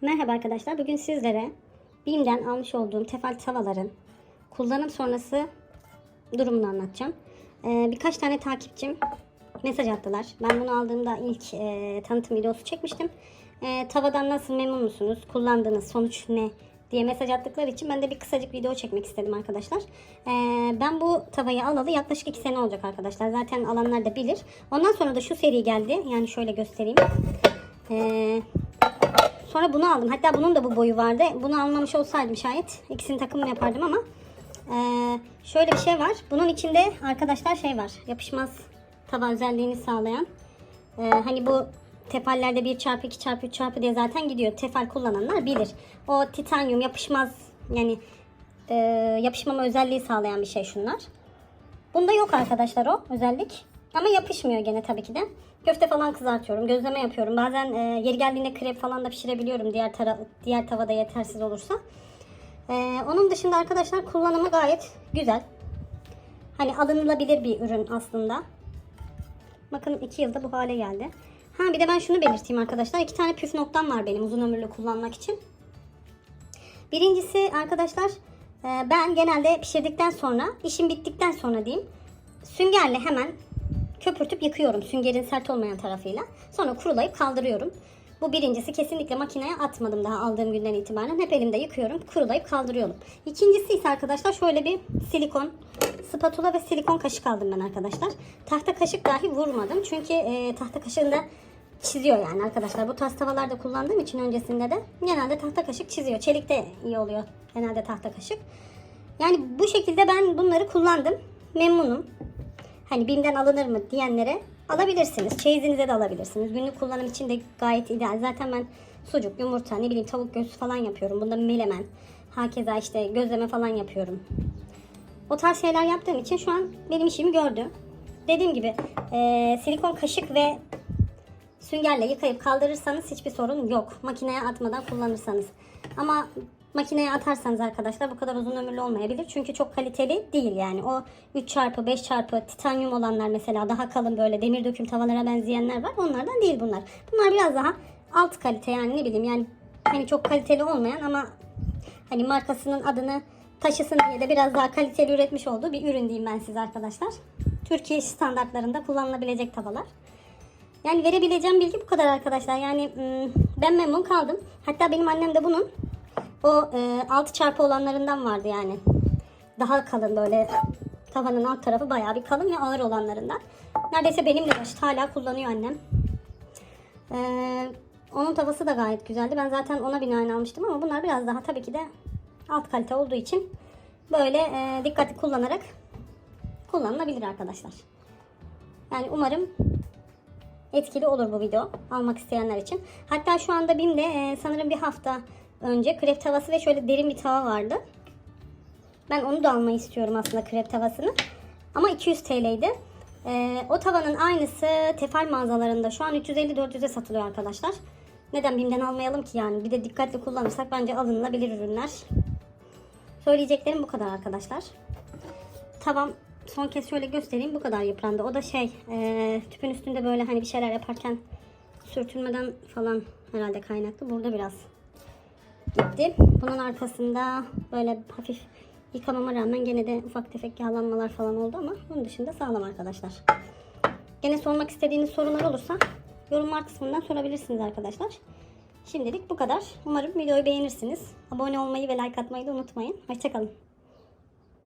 Merhaba arkadaşlar. Bugün sizlere BİM'den almış olduğum tefal tavaların kullanım sonrası durumunu anlatacağım. Ee, birkaç tane takipçim mesaj attılar. Ben bunu aldığımda ilk e, tanıtım videosu çekmiştim. E, tavadan nasıl memnun musunuz? Kullandığınız sonuç ne? diye mesaj attıkları için ben de bir kısacık video çekmek istedim arkadaşlar. Ee, ben bu tavayı alalı yaklaşık 2 sene olacak arkadaşlar. Zaten alanlar da bilir. Ondan sonra da şu seri geldi. Yani şöyle göstereyim. Ee, Sonra bunu aldım. Hatta bunun da bu boyu vardı. Bunu almamış olsaydım şayet ikisini takımını yapardım ama eee, şöyle bir şey var. Bunun içinde arkadaşlar şey var. Yapışmaz tava özelliğini sağlayan. Eee, hani bu tefallerde 1 çarpı 2 çarpı 3 çarpı diye zaten gidiyor. Tefal kullananlar bilir. O titanyum yapışmaz yani eee, yapışmama özelliği sağlayan bir şey şunlar. Bunda yok arkadaşlar o özellik. Ama yapışmıyor gene tabii ki de. Köfte falan kızartıyorum, gözleme yapıyorum. Bazen e, yeri geldiğinde krep falan da pişirebiliyorum diğer tara diğer tavada yetersiz olursa. E, onun dışında arkadaşlar kullanımı gayet güzel. Hani alınılabilir bir ürün aslında. Bakın 2 yılda bu hale geldi. Ha bir de ben şunu belirteyim arkadaşlar. iki tane püf noktam var benim uzun ömürlü kullanmak için. Birincisi arkadaşlar e, ben genelde pişirdikten sonra işim bittikten sonra diyeyim süngerle hemen köpürtüp yıkıyorum süngerin sert olmayan tarafıyla. Sonra kurulayıp kaldırıyorum. Bu birincisi kesinlikle makineye atmadım daha aldığım günden itibaren. Hep elimde yıkıyorum, kurulayıp kaldırıyorum. İkincisi ise arkadaşlar şöyle bir silikon spatula ve silikon kaşık aldım ben arkadaşlar. Tahta kaşık dahi vurmadım. Çünkü e, tahta kaşığında çiziyor yani arkadaşlar. Bu tarz tavalarda kullandığım için öncesinde de genelde tahta kaşık çiziyor. Çelik de iyi oluyor genelde tahta kaşık. Yani bu şekilde ben bunları kullandım. Memnunum. Hani BİM'den alınır mı diyenlere alabilirsiniz. Çeyizinize de alabilirsiniz. Günlük kullanım için de gayet ideal. Zaten ben sucuk, yumurta, ne bileyim tavuk göğsü falan yapıyorum. Bunda melemen, hakeza işte gözleme falan yapıyorum. O tarz şeyler yaptığım için şu an benim işimi gördü. Dediğim gibi eee, silikon kaşık ve süngerle yıkayıp kaldırırsanız hiçbir sorun yok. Makineye atmadan kullanırsanız. Ama makineye atarsanız arkadaşlar bu kadar uzun ömürlü olmayabilir. Çünkü çok kaliteli değil yani. O 3 çarpı 5 çarpı titanyum olanlar mesela daha kalın böyle demir döküm tavalara benzeyenler var. Onlardan değil bunlar. Bunlar biraz daha alt kalite yani ne bileyim yani hani çok kaliteli olmayan ama hani markasının adını taşısın diye de biraz daha kaliteli üretmiş olduğu bir ürün diyeyim ben size arkadaşlar. Türkiye standartlarında kullanılabilecek tavalar. Yani verebileceğim bilgi bu kadar arkadaşlar. Yani ım, ben memnun kaldım. Hatta benim annem de bunun o e, 6 çarpı olanlarından vardı yani. Daha kalın böyle tavanın alt tarafı bayağı bir kalın ve ağır olanlarından. Neredeyse benimle yaşıt hala kullanıyor annem. Ee, onun tavası da gayet güzeldi. Ben zaten ona binaen almıştım ama bunlar biraz daha tabii ki de alt kalite olduğu için böyle e, dikkatli kullanarak kullanılabilir arkadaşlar. Yani umarım etkili olur bu video almak isteyenler için. Hatta şu anda BİM'de e, sanırım bir hafta önce krep tavası ve şöyle derin bir tava vardı. Ben onu da almayı istiyorum aslında krep tavasını. Ama 200 TL'ydi. E, o tavanın aynısı tefal mağazalarında şu an 350-400'e satılıyor arkadaşlar. Neden BİM'den almayalım ki yani? Bir de dikkatli kullanırsak bence alınılabilir ürünler. Söyleyeceklerim bu kadar arkadaşlar. Tavam son kez şöyle göstereyim bu kadar yıprandı. O da şey e, tüpün üstünde böyle hani bir şeyler yaparken sürtünmeden falan herhalde kaynaklı. Burada biraz gitti. Bunun arkasında böyle hafif yıkamama rağmen gene de ufak tefek yağlanmalar falan oldu ama bunun dışında sağlam arkadaşlar. Gene sormak istediğiniz sorular olursa yorumlar kısmından sorabilirsiniz arkadaşlar. Şimdilik bu kadar. Umarım videoyu beğenirsiniz. Abone olmayı ve like atmayı da unutmayın. Hoşçakalın.